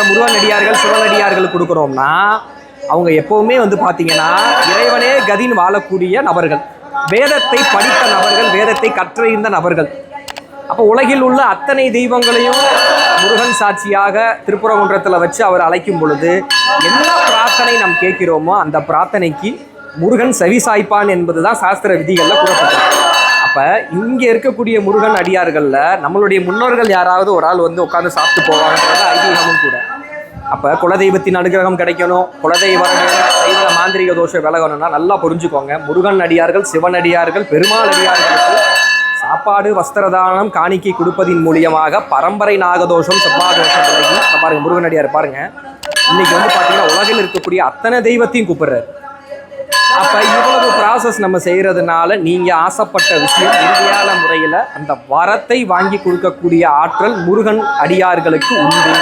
முருகனடியார்கள் சிவனடியார்கள் கொடுக்குறோம்னா அவங்க எப்பவுமே வந்து பார்த்தீங்கன்னா இறைவனே கதின் வாழக்கூடிய நபர்கள். வேதத்தை படித்த நபர்கள் வேதத்தை கற்றறிந்த நபர்கள். அப்போ உலகில் உள்ள அத்தனை தெய்வங்களையும் முருகன் சாட்சியாக திருப்புறகுன்றத்தில் வச்சு அவர் அழைக்கும் பொழுது என்ன பிரார்த்தனை நாம் கேட்கிறோமோ அந்த பிரார்த்தனைக்கு முருகன் செவிசாய்ப்பான் என்பது தான் சாஸ்திர விதிகளில் கூறப்பட்டிருக்கு. அப்போ இங்கே இருக்கக்கூடிய முருகன் அடியார்களில் நம்மளுடைய முன்னோர்கள் யாராவது ஒரு ஆள் வந்து உட்காந்து சாப்பிட்டு போவாங்கன்றது ஐதீகமும் கூட. அப்போ குலதெய்வத்தின் அனுகிரகம் கிடைக்கணும். குலதெய்வ தெய்வ மாந்திரிக தோஷம் விலகணும்னா நல்லா புரிஞ்சுக்கோங்க. முருகன் அடியார்கள் சிவன் அடியார்கள் பெருமாள் அடியார்களுக்கு சாப்பாடு வஸ்திரதானம் காணிக்கை கொடுப்பதின் மூலியமாக பரம்பரை நாகதோஷம் செவ்வாதோஷம் விலகி பாருங்க முருகன் அடியார் பாருங்க. இன்னைக்கு வந்து பார்த்தீங்கன்னா உலகில் இருக்கக்கூடிய அத்தனை தெய்வத்தையும் கூப்பிடுறாரு. அப்போ இவ்வளவு ப்ராசஸ் நம்ம செய்யறதுனால நீங்க ஆசைப்பட்ட விஷயம் இறுதியான முறையில் அந்த வரத்தை வாங்கி கொடுக்கக்கூடிய ஆற்றல் முருகன் அடியார்களுக்கு உண்டு.